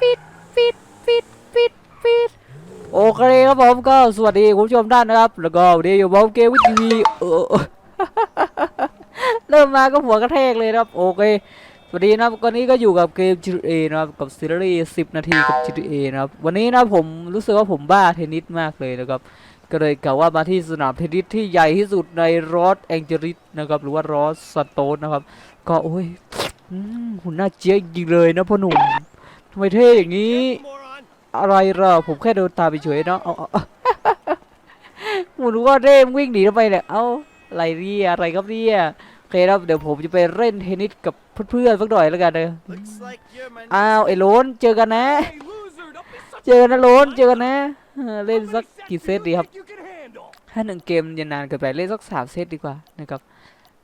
ปิดปิดปิดปิดปิดโอเคครับผมก็สวัสดีคุณผู้ชมท่านนะครับ แล้วก็วันนี้อยู่ผมเกมวิทีวีเออเริ่มมาก็หัวกระแทกเลยนะครับโอเคสวัสดีนะครับวันนี้ก็อยู่กับเกม GTA นะครับกับซีรีส์10 นาทีกับ GTA นะครับวันนี้นะผมรู้สึกว่าผมบ้าเทนนิสมากเลยนะครับก็เลยกล่าวว่ามาที่สนามเทนนิสที่ใหญ่ที่สุดในรอสแองเจลิสนะครับหรือว่ารอสสโตนนะครับ ก็โอ้ยหุ่นหน้าเจ๊ยจริงเลยนะพ่อหนุ่มำไมเท่อย่างนี้ moron. อะไรเหรอผมแค่เดินตามไปเฉยๆเนาะเอาเอาเอาหมุนว่าเร่มงวิ่งหนีทำไมเนี่ย เอาอะไรเนี่ยอะไรครับเนี่ยโอเคครับเดี๋ยวผมจะไปเล่นเทนนิสกับเพื่อนๆสักหน่อยแล้วกันเลย Looks like you're my อ้าวไอ้โลนเจอกันนะ Hey, loser, don't be such เจอกันนะโลนเจอกันนะเออเล่นสักกี่เซตดีครับ you can handle. ถ้าหนึ่งเกมยันนานเกินไปเล่นสักสามเซตดีกว่านะครับ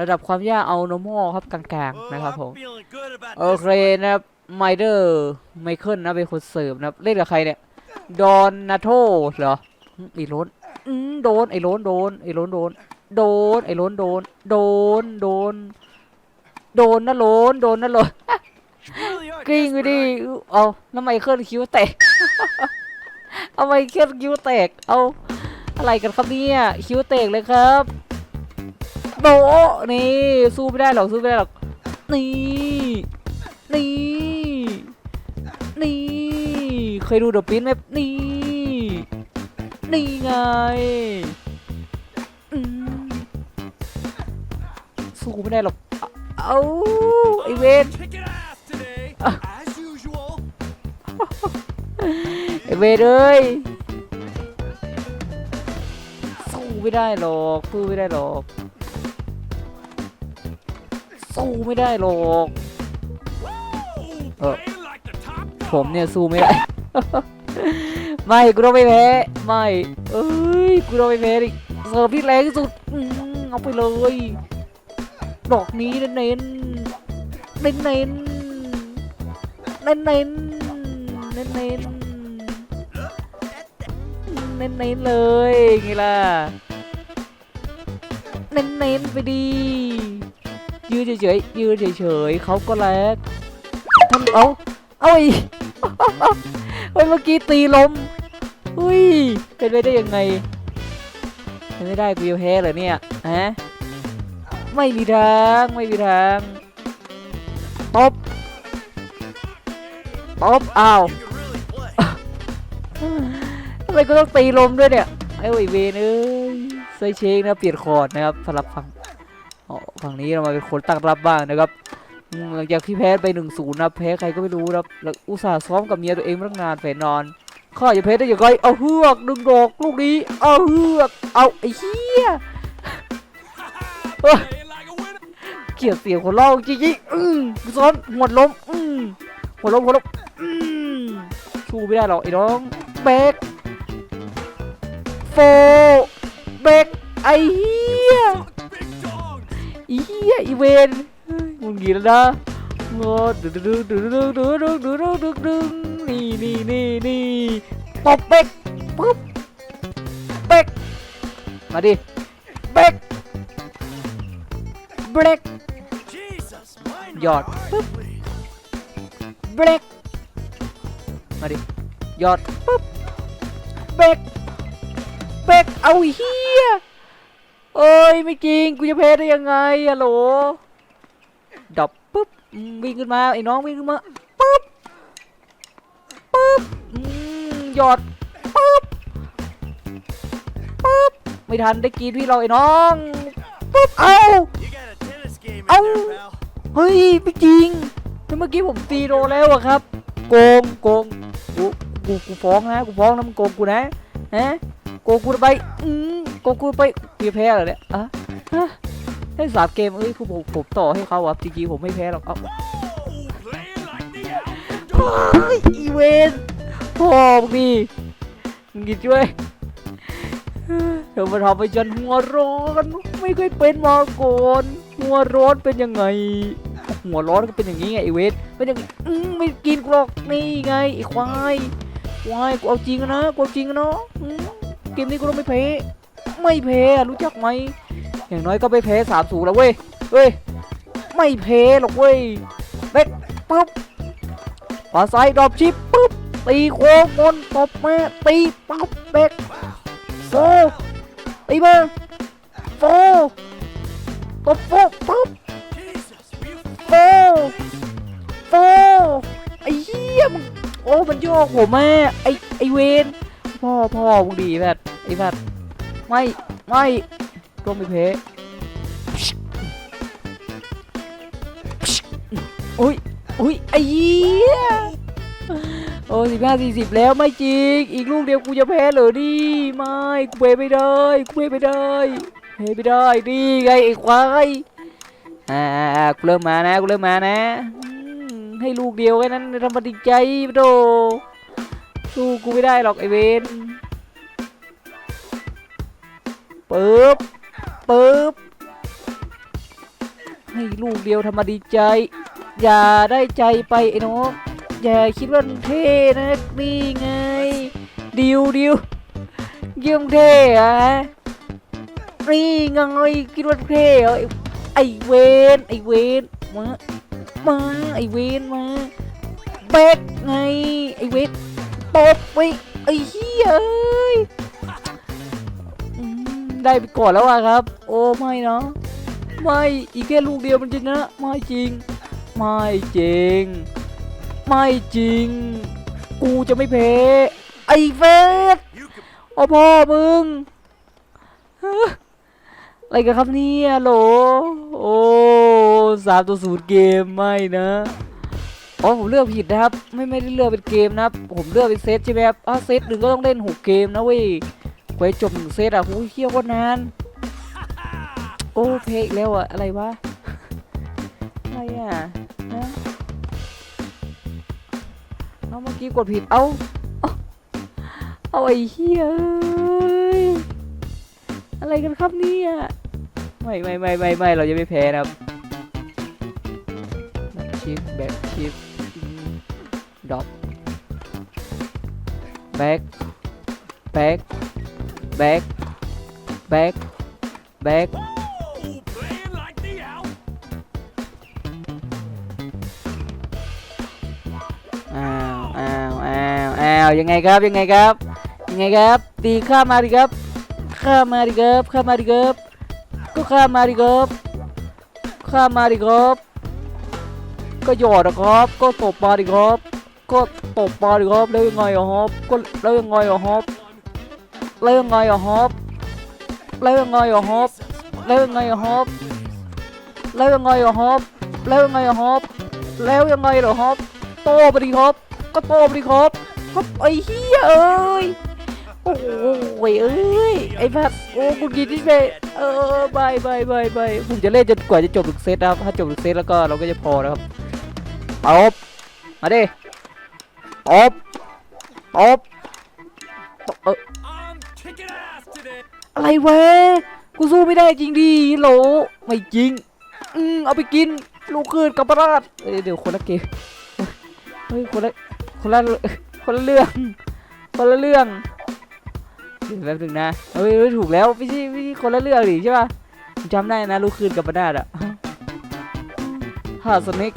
ระดับความยากเอา normal ครับกลางๆ Oh, นะครับผม I'm feeling good about โอ this. เคนะครับ ไมเดอร์ไมเคิลนะเป็นคนเสิร์ฟนะครับเล่นกับใครเนี่ยดอนนาโทเหรอไอ้ล้นอืมโดนไอ้ล้นโดนไอ้ล้นโดน โดนไอ้ล้นโดน โดนโดน โดนนะล้นโดนนะล้นกริ้งไปดิเอาแล้วไมเคิลคิ้วแตกเอาไมเคิลคิ้วแตกเอาอะไรกันครับเนี่ยคิ้วแตกเลยครับโดนี่สู้ไม่ได้หรอกสู้ไม่ได้หรอกนี่นี่ นี่ เคยดูเดอะปิ้นไหมนี่ นี่ไงสู้ไม่ได้หรอก เอาไอเวนไอเวนเอ้ยสู้ไม่ได้หรอกสู้ไม่ได้หรอกสู้ไม่ได้หรอก Ooh, Uh, playing like the top ผมเนี่ยสู้ไม่ได้ ไม่กูต้องไม่แพ้ไม่เอ้ยกูต้องไม่แพ้ดิเสิร์ฟที่แรงที่สุดเอาไปเลยดอกนี้เน้นเน้นเน้นเน้นเน้นเน้นเน้นเน้นเน้นเน้นเลยไงล่ะเน้นเน้นไปดียืนเฉยๆยืนเฉยๆเขาก็แลกทำเอา เอาอี เฮ้ยเมื่อกี้ตีลมอุ้ยเป็นไปได้ยังไงเป็นไม่ได้กูจะแพ้เหรอเนี่ยฮะไม่มีทางไม่มีทางตบตบอ้าวทำไมกูต้องตีลมด้วยเนี่ยไอ้เวยเวนเอ้ยไซเชงนะเปลี่ยนคอร์ดนะครับสลับฝั่งฝั่งนี้เรามาเป็นคนตั้งรับบ้างนะครับ หลังจากที่แพ้ไปหนึ่งศูนย์นะแพ้ใครก็ไม่รู้นะครับแล้วอุตส่าห์ซ้อมกับเมียตัวเองมาตั้งนานแฝนนอนข้าจะแพ้ได้ยังไงเอาเฮือกดึงดอกลูกนี้เอาเฮือกเอาไอ้เหี้ยเกลียดเสียงคนเล่าจริงๆอืมกูซ้อนหัวล้มอืมหัวล้มหัวล้มอืมสู้ไม่ได้หรอกไอ้น้องเบกโฟเบกไอ้เหี้ย Big dog. อีเหี้ยอีเวน มึงหงีแล้วนะงอดึงดึงดึงดึงดึงดึงดึงดึงดึงดึงนี่นี่นี่นี่ตบเบรกปุ๊บเบรกมาดิเบรกเบรก Jesus, mind Yard. my eye, please. เบรกมาดิหยอดปุ๊บเบรกเบรกเอาอ้เฮียเอ้ยไม่จริงกูจะแพ้ได้ยังไงอะโหล ดับปุ๊บวิ่งขึ้นมาไอ้น้องวิ่งขึ้นมาปุ๊บปุ๊บหยอดปุ๊บปุ๊บไม่ทันได้กินพี่เราไอ้น้องปุ๊บเอา You got a tennis game in Ow. there, pal. เฮ้ยไม่จริงแต่เมื่อกี้ผมตีโดนแล้วอะครับ โกงโกงกูกูกูฟ้องนะกูฟ้องนะมึงโกงกูนะฮะโกงกูไปอืมโกงกูไปกูจะแพ้เหรอเนี่ยอะฮะ ได้สามเกมเอ้ยคือผมผมต่อให้เขาอะจริงๆผมไม่แพ้หรอกเอา Whoa, playing like the underdog. เฮ้ยอีเวนพ่อมึงดีมึงกินช่วยเดี๋ยวมาทำให้ฉันหัวร้อนไม่เคยเป็นมาก่อนหัวร้อนเป็นยังไง หัวร้อนก็เป็นอย่างนี้ไงไอเวทเป็นอย่างอืมไม่กินกรอกนี่ไงไอควายควายกูเอาจริงนะกูเอาจริงเนาะเกมนี้กูต้องไม่แพ้ไม่แพ้รู้จักไหม อย่างน้อยก็ไม่แพ้สามสูแล้วเว้ยเว้ย ไม่แพ้หรอกเว้ยเบ็กปุ๊บขวาซ้ายดรอปชิปปุ๊บ ตีโค้งบนตบมาตีปั๊บเบกโฟตีมาโฟตบโฟปั๊บโฟโฟไอ้เหี้ยมึงโอ้มันโยกผมแม่ไอ้ไอ้เวนพ่อพ่อมึงดีแบบไอ้แบบไม่ ไม่ ต้องไปเพะอุ้ยอุ้ยไอ้เหี้ยโอ้สิบห้าสี่สิบแล้วไม่จริง อีกลูกเดียวกูจะแพ้เหรอดิไม่ กูเพไม่ได้กูเพไม่ได้เพไม่ได้ดีไงไอ้ควายอ่ากูเริ่มมานะกูเริ่มมานะ ให้ลูกเดียวแค่นั้นทำมาดีใจโดสู้กูไม่ได้หรอกไอเวนปึ๊บ ปึ๊บให้ลูกเดียวทำมาดีใจ อย่าได้ใจไปไอ้น้องอย่าคิดว่ามึงเท่นะนี่ไง ดิวดิวเยี่ยมเท่อะนี่ไงคิดว่าเท่เหรอไอเวนไอเวนมามาไอเวนมาเบกไงไอเวนตบไปไอเฮียเอ้ย ได้ไปก่อนแล้วอะครับ โอ้ไม่นะไม่อีกแค่ลูกเดียวมันจะนะไม่จริง ไม่จริง ไม่จริง กูจะไม่แพ้ไอเฟสโอ้พ่อมึงอะไรกันครับเนี่ยโหลโอ้สามตัวศูนย์เกมไม่นะอ๋อผมเลือกผิดนะครับ ไม่ไม่ได้เลือกเป็นเกมนะครับ ผมเลือกเป็นเซตใช่ไหมครับอ้าเซตหนึ่งก็ต้องเล่นหกเกมนะเว้ย กว่าจบหนึ่งเซตอะโอ้ยเที่ยวก็นาน โอ้เพลงอีกแล้วอะอะไรวะ อะไรอะฮะเอาเมื่อกี้กดผิด เอาเอาเอาไอ้เหี้ยอะไรกันครับเนี่ยไม่ไม่ไม่ไม่ไม่เราจะไม่แพ้นะครับแบ็คชิปแบ็คชิปดรอปแบ็คแบ็ค แบ็คแบ็คแบ็ค Whoa, playing like the out. อ้าวอ้าวอ้าวอ้าวยังไงครับยังไงครับยังไงครับตีข้ามาดิครับข้ามาดิครับข้ามาดิครับก็ข้ามาดิครับข้ามมาดิครับก็หยอดนะครับ ก็ตบมาดิครับก็ตบมาดิครับแล้วยังไงอะครับก็แล้วยังไงอะครับ แล้วยังไงอะครับแล้วยังไงอะครับแล้วยังไงอะครับแล้วยังไงอะครับแล้วยังไงอะครับแล้วยังไงเหรอครับโตไปดิครับก็โตไปดิครับครับไอ้เหี้ยเอ้ยโอ้ยเอ้ยไอ้พัดโอ้กูกินที่เบเออบายบายบายบายผมจะเล่นจนกว่าจะจบหนึ่งเซตนะครับ ถ้าจบหนึ่งเซตแล้วก็เราก็จะพอนะครับตบมาดิตบตบตบเออ อะไรเวะกูสู้ไม่ได้จริงดิโหลไม่จริง อืมเอาไปกิน ลูกคืนกับปราดเอ้ยเดี๋ยวคนละเกมเฮ้ยคนละคนละคนละเรื่องคนละเรื่องเดี๋ยวแป๊บนึงนะเฮ้ยถูกแล้วไม่ใช่ไม่ใช่คนละเรื่องดิใช่ป่ะจำได้นะลูกคืนกับปราดอะฮาสเน็ก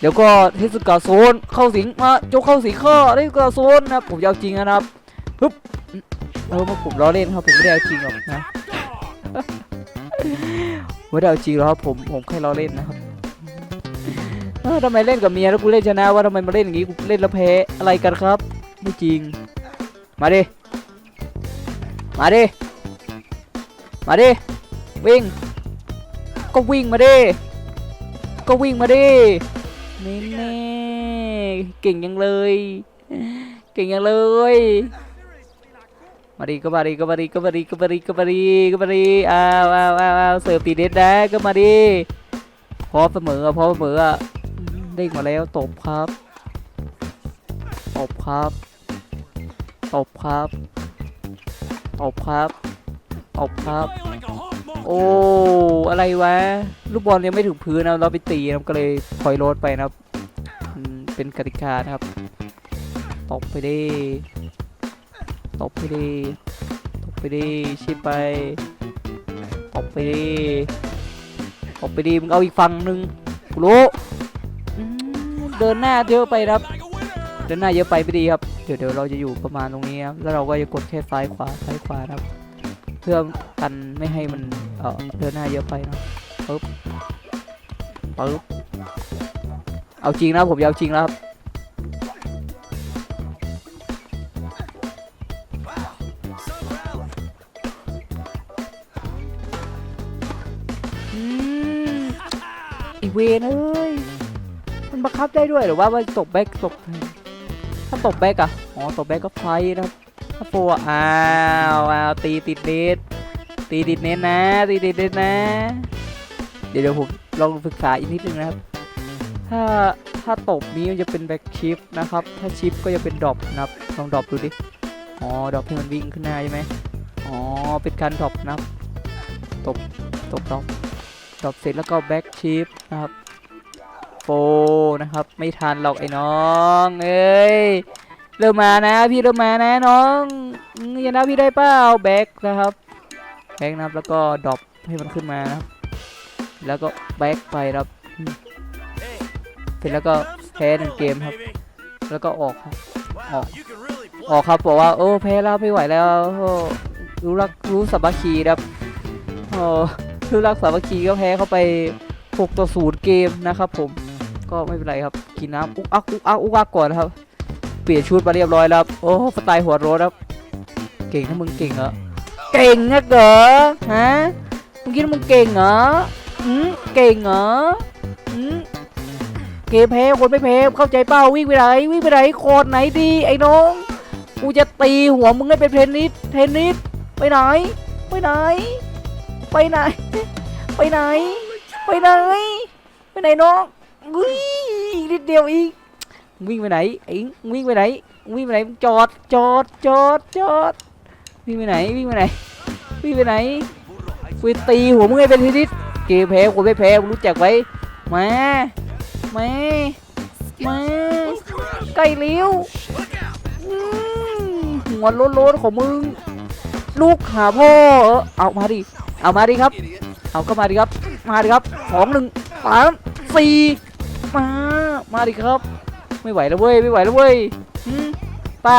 เดี๋ยวก็เทสกาโซนเข้าสิงมาโจเข้าสิงข้อเทสกาโซนนะผมจะเอาจริงนะครับฮึบ เออมาผมล้อเล่นครับผมไม่ได้เอาจริงหรอกนะไม่ได้เอาจริงหรอกครับผมผมแค่ล้อเล่นนะครับเออทำไมเล่นกับเมียแล้วกูเล่นชนะว่าทำไมมาเล่นอย่างงี้กูเล่นแล้วแพ้อะไรกันครับไม่จริง มาดิมาดิมาดิวิ่ง ก็วิ่งมาดิก็วิ่งมาดินี่แน่เก่งยังเลย เก่งยังเลย มาดีก็มาดีก็มาดีก็มาดีก็มาดีก็มาดีก็มาดีอ้าวอ้าวอ้าวอ้าวเสิร์ฟตีเด็ดนะก็มาดีพอเสมออะพอเสมออะเด้งมาแล้วตบครับตบครับตบครับตบครับตบครับ โอ้อะไรวะลูกบอลยังไม่ถึงพื้นนะเราไปตีนะก็เลยถอยรถไปนะครับเป็นกติกานะครับตบไปดิ ตบไปดิตบไปดิชิบไปตบไปดิตบไปดิมึงเอาอีกฝั่งหนึ่งกูรู้เดินหน้าเยอะไปครับ เดินหน้าเยอะไปไม่ดีครับ เดี๋ยวเดี๋ยวเราจะอยู่ประมาณตรงนี้ครับแล้วเราก็จะกดแค่ซ้ายขวาซ้ายขวาครับ เพื่อกันไม่ให้มันเออเดินหน้าเยอะไปนะปึ๊บปึ๊บเอาจริงนะผมจะเอาจริงแล้วครับ นเอ้ยมันบังคับได้ด้วยหรือว่ามันตกแบ็กตกถ้าตกแบ็กอะอ๋อตกแบ็กก็ไฟนะครับถ้าโฟอ้าวอ้าวตีติดเน็ตตีติดเน็ตนะ ตีติดเน็ตนะ เดี๋ยวเดี๋ยวผมลองศึกษาอีกนิดนึงนะครับ ถ้าถ้าตบนี้มันจะเป็นแบ็กชิปนะครับ ถ้าชิปก็จะเป็นดรอปนะครับลองดรอปดูดิอ๋อดรอปให้มันวิ่งขึ้นหน้าใช่ไหมอ๋อเป็นการดรอปนะครับตบตบดรอป ดรอปเสร็จแล้วก็แบ็กชิปนะครับโฟนะครับ ไม่ทันหรอกไอ้น้องเอ้ยเริ่มมานะ พี่เริ่มมานะน้องอย่านะพี่ได้เปล่าแบ็กนะครับแบ็กนะครับแล้วก็ดรอปให้มันขึ้นมานะครับ แล้วก็แบ็กไปครับเสร็จแล้วก็แพ้หนึ่งเกมครับ แล้วก็ออกครับ Wow, you can really ออกครับบอกว่าโอ้แพ้แล้วไม่ไหวแล้วรู้รักรู้สามัคคีครับโอ้ รู้รักสามัคคีก็แพ้เข้าไป 6 ต่อ 0 เกมนะครับผม ก็ไม่เป็นไรครับ กินน้ำอุกอักอุกอักอุกอักก่อนนะครับ เปลี่ยนชุดมาเรียบร้อยแล้ว โอ้สไตล์หัวโรถครับ เก่งนะมึงเก่งเหรอ เก่งนะเหรอฮะ มึงคิดว่ามึงเก่งเหรออืมเก่งเหรออืมเกมแพ้คนไม่แพ้เข้าใจเป้าวิ่งไปไหนวิ่งไปไหนโคตรไหนดีไอ้น้อง กูจะตีหัวมึงให้เป็นเทนนิส เทนนิส ไปไหน ไปไหน ไปไหน ไปไหน ไปไหน ไปไหนน้องอุ้ยอีกนิดเดียวอีกวิ่งไปไหนไอ้มึงวิ่งไปไหนวิ่งไปไหนจอดจอดจอดจอดวิ่งไปไหนวิ่งไปไหนวิ่งไปไหนกูจะตีหัวมึงให้เป็นทนนิสเกมแพ้คนไม่แพ้รู้จักไว้มามามาใกล้เลี้ยวหัวโล้นๆของมึงลูกหาพ่อเอามาดิ เอามาดิครับ เอาก็มาดิครับ มาดิครับสองหนึ่งสามสี่มา มาดิครับ ไม่ไหวแล้วเว้ย ไม่ไหวแล้วเว้ยหืมป้า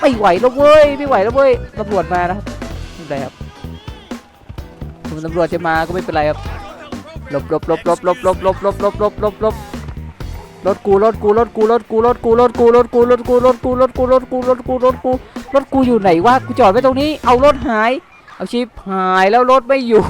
ไม่ไหวแล้วเว้ย ไม่ไหวแล้วเว้ย ตำรวจมานะครับไม่เป็นไรครับถึงตำรวจจะมาก็ไม่เป็นไรครับหลบหลบหลบหลบหลบหลบหลบหลบหลบหลบหลบหลบรถกูรถกูรถกูรถกูรถกูรถกูรถกูรถกูรถกูรถกูรถกูรถกูรถกูรถกูอยู่ไหนวะกูจอดไว้ตรงนี้ เอารถหาย เอาชิปหายแล้วรถไม่อยู่